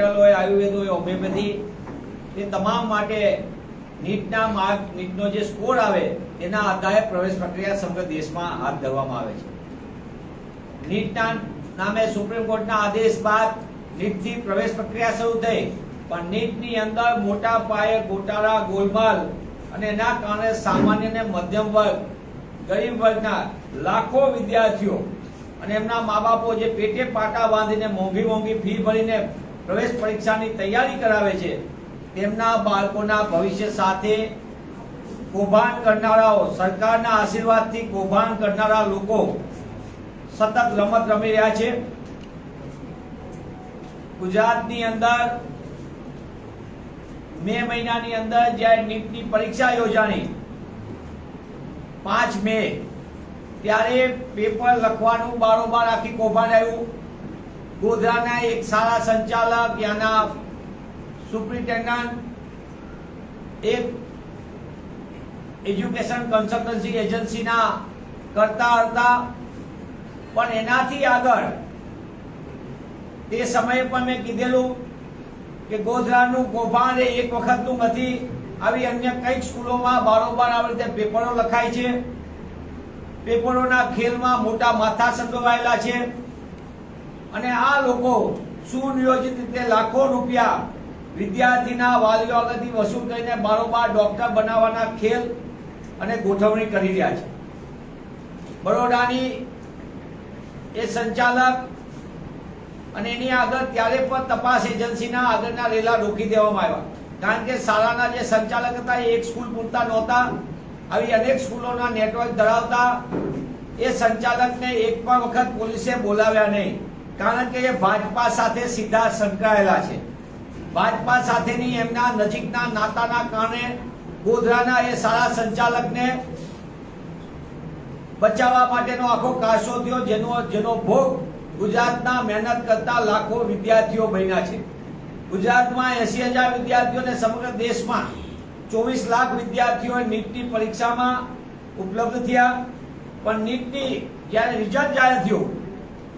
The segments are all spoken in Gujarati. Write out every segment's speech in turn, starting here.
ડેન્ટલ હોય આયુર્વેદ હોય હોમિયોપેથી એ તમામ માટે નીટના માર્ક, નીટનો જે સ્કોર આવે, એના આધારે પ્રવેશ પ્રક્રિયા સમગ્ર દેશમાં હાથ ધરવામાં આવે છે. નીટના નામે સુપ્રીમ કોર્ટના આદેશ બાદ નીટથી પ્રવેશ પ્રક્રિયા શરૂ થઈ, પણ નીટની અંદર મોટા પાયે ગોટાળા, ગોલમાલ અને એના કારણે સામાન્ય અને મધ્યમ વર્ગ, ગરીબ વર્ગના લાખો વિદ્યાર્થીઓ અને એમના મા બાપો જે પેટે પાટા બાંધીને મોંઘી મોંઘી ફી ભરીને પ્રવેશ પરીક્ષાની તૈયારી કરાવે છે. તેમના બાળકોના ભવિષ્ય સાથે કૌભાંડ કરનારાઓ, સરકારના આશીર્વાદથી કૌભાંડ કરનારા લોકો સતત રમત રમી રહ્યા છે. ગુજરાતની અંદર મે મહિનાની અંદર જ્યારે નીટની પરીક્ષા યોજાણી, પાંચ મે, ત્યારે પેપર લખવાનું બારોબાર આખી કૌભાંડ આવ્યું. ગોધરાના એક શાળા સંચાલક યાના સુપ્રિન્ટેન્ડન્ટ, એક એજ્યુકેશન કન્સલ્ટન્સી એજન્સીના કરતા હતા. પણ એનાથી આગળ તે સમયે પણ મેં કીધેલું કે ગોધરાનું કૌભાંડ એક વખતનું નથી. આવી અન્ય કંઈક સ્કૂલોમાં બારોબાર આવી રીતે પેપરો લખાય છે. પેપરોના ખેલમાં મોટા માથા સંડોવાયેલા છે. અને આ લોકો સુનિયોજિત રીતે લાખો રૂપિયા વિદ્યાર્થીના વાલીઓ આગળથી વસૂલ કરીને બારોબાર ડોક્ટર બનાવવાના ખેલ અને ગોઠવણી કરી રહ્યા છે. બરોડાની એ સંચાલક અને એની આગળ ત્યારે પણ તપાસ એજન્સીના આગળના રેલા રોકી દેવામાં આવ્યા. કારણ કે શાળાના જે સંચાલક હતા એ એક સ્કૂલ પૂરતા નહોતા. આવી અનેક સ્કૂલોના નેટવર્ક ધરાવતા એ સંચાલકને એક પણ વખત પોલીસે બોલાવ્યા નહીં. કારણ કે એ ભાજપા સાથે સીધા સંકળાયેલા છે. ભાજપા સાથેની એમના નજીકના નાતાના કારણે ગોધરાના એ શાળા સંચાલકને બચાવવા માટેનો આખો કારસો થયો, જેનો જેનો ભોગ ગુજરાતના મહેનત કરતા લાખો વિદ્યાર્થીઓ બન્યા છે. ગુજરાતમાં એસી હજાર વિદ્યાર્થીઓને સમગ્ર દેશમાં ચોવીસ લાખ વિદ્યાર્થીઓ નીટની પરીક્ષામાં ઉપલબ્ધ થયા. પણ નીટની જ્યારે રિઝલ્ટ જાહેર થયું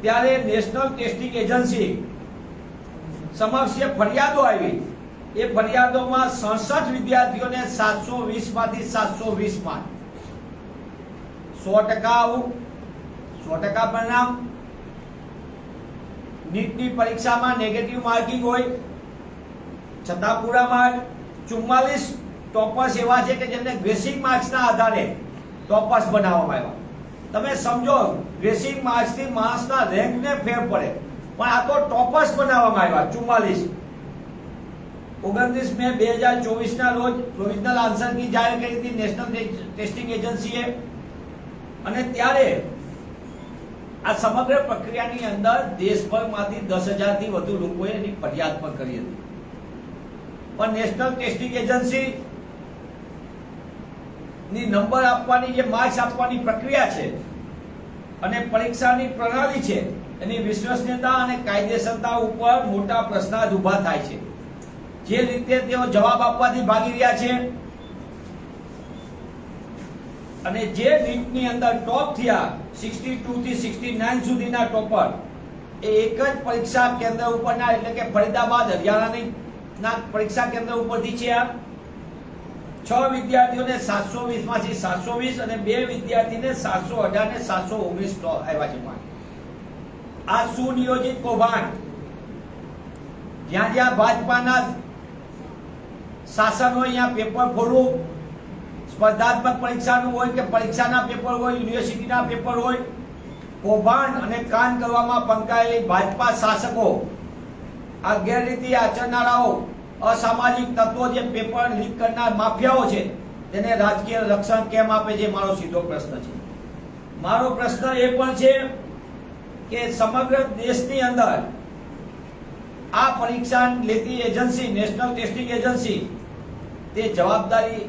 ત્યારે નેશનલ ટેસ્ટિંગ એજન્સી સમક્ષ જે ફરિયાદો આવી, એ ફરિયાદોમાં સડસઠ વિદ્યાર્થીઓને સાતસો વીસમાંથી સાતસો વીસ માર્ક સો ટકા આવું, સો ટકા પરિણામ. નીટની પરીક્ષામાં નેગેટિવ માર્કિંગ હોય, છતાં પૂરા માર્ક ચુમ્માલીસ ટોપર્સ એવા છે કે જેમને બેસિક માર્ક્સના આધારે ટોપર્સ બનાવવામાં આવ્યા. તમે સમજો ગ્રેસિંગ માર્ક્સથી માણસના રેન્કને ફેર પડે. પણ આ તો ટોપર્સ બનાવવામાં આવ્યા, ચુમ્માલીસ. ઓગણત્રીસ મે બે હજાર ચોવીસના રોજ પ્રોવિઝનલ આન્સર કી જાહેર કરી હતી નેશનલ ટેસ્ટિંગ એજન્સીએ. અને ત્યારે આ સમગ્ર પ્રક્રિયાની અંદર દેશભરમાંથી દસ હજારથી વધુ લોકોએ એની ફરિયાદ પણ કરી હતી. પણ નેશનલ ટેસ્ટિંગ એજન્સી ની નંબર આપવાની જે માર્ક્સ આપવાની પ્રક્રિયા છે અને પરીક્ષાની પ્રણાલી છે, એની વિશ્વસનીયતા અને કાયદેસરતા ઉપર મોટા પ્રશ્નાર્થ ઊભા થાય છે. જે રીતે તેઓ જવાબ આપવાથી ભાગી રહ્યા છે અને જે નીટની અંદર ટોપ થયા 62 થી 69 સુધીના ટોપર, એ એક જ પરીક્ષા કેન્દ્ર ઉપરના, એટલે કે ફરીદાબાદ, હરિયાણાની ના પરીક્ષા કેન્દ્ર ઉપરથી છે આ. છ વિદ્યાર્થીઓને સાતસો વીસમાંથી સાતસો વીસ અને બે વિદ્યાર્થીને સાતસો અઢાર ને સાતસો ઓગણીસ આવ્યા છે માર્ક આ સુનિયોજિત કૌભાંડ જ્યાં જ્યાં ભાજપાના શાસન હોય ત્યાં પેપર ફોડવું, સ્પર્ધાત્મક પરીક્ષાનું હોય કે પરીક્ષાના પેપર હોય યુનિવર્સિટીના પેપર હોય, કૌભાંડ અને કાન કરવામાં પંકાયેલી ભાજપા શાસકો, આ ગેરરીતિ આચરનારાઓ અસામાજિક તત્વો જે પેપર લીક કરનાર માફિયાઓ છે, તેને રાજકીય રક્ષણ કેમ આપે છે મારો સીધો પ્રશ્ન છે. મારો પ્રશ્ન એ પણ છે કે સમગ્ર દેશની અંદર આ પરીક્ષા લેતી એજન્સી, નેશનલ ટેસ્ટિંગ એજન્સી, તે જવાબદારી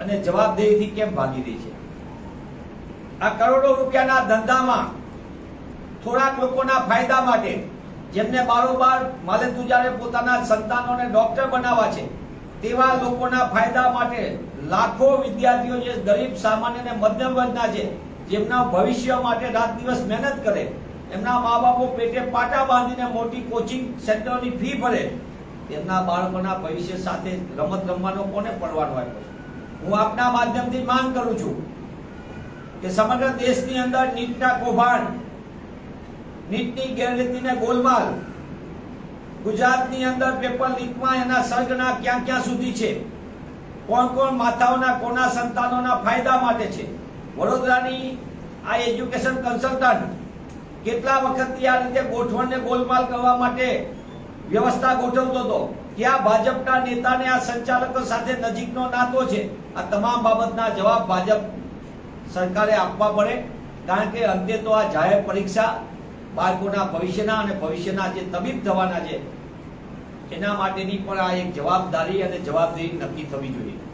અને જવાબદેહીથી કેમ ભાગી રહી છે? આ કરોડો રૂપિયાના ધંધામાં થોડાક લોકોના ફાયદા માટે જેમને બારોબાર માલે તુજારે પોતાના સંતાનોને ડોક્ટર બનાવવા છે, તેવા લોકોના ફાયદા માટે લાખો વિદ્યાર્થીઓ જે ગરીબ, સામાન્ય અને મધ્યમ વર્ગના છે, જેમના ભવિષ્ય માટે રાત દિવસ મહેનત કરે, એમના મા બાપો પેટે પાટા બાંધીને મોટી કોચિંગ સેન્ટરની ફી ભરે, તેમના બાળકોના ભવિષ્ય સાથે રમત રમવાનો કોને પડવાનો આવ્યો હું આપના માધ્યમથી માંગ કરું છું કે સમગ્ર દેશની અંદર નીટના કૌભાંડ નીટની ગેરરીતિને ગોલમાલ. ગુજરાતની અંદર પેપર લીકમાં એના સર્ગના ક્યાં ક્યાં સુધી છે? કોણ કોણ માતાઓના કોના સંતાનોના ફાયદા માટે છે? વડોદરાની આ એજ્યુકેશન કન્સલ્ટન્ટ કેટલા વખતથી આ રીતે ગોઠવણને ગોલમાલ કરવા માટે વ્યવસ્થા ગોઠવતો હતો? ત્યાં ભાજપના નેતાને આ સંચાલકો સાથે નજીકનો નાતો છે. આ તમામ બાબતના જવાબ ભાજપ સરકારે આપવા પડે. કારણ કે અંતે તો આ જાહેર પરીક્ષા બાળકોના ભવિષ્યના અને ભવિષ્યના જે તબીબ થવાના છે એના માટેની પણ આ એક જવાબદારી અને જવાબદારી નક્કી થવી જોઈએ.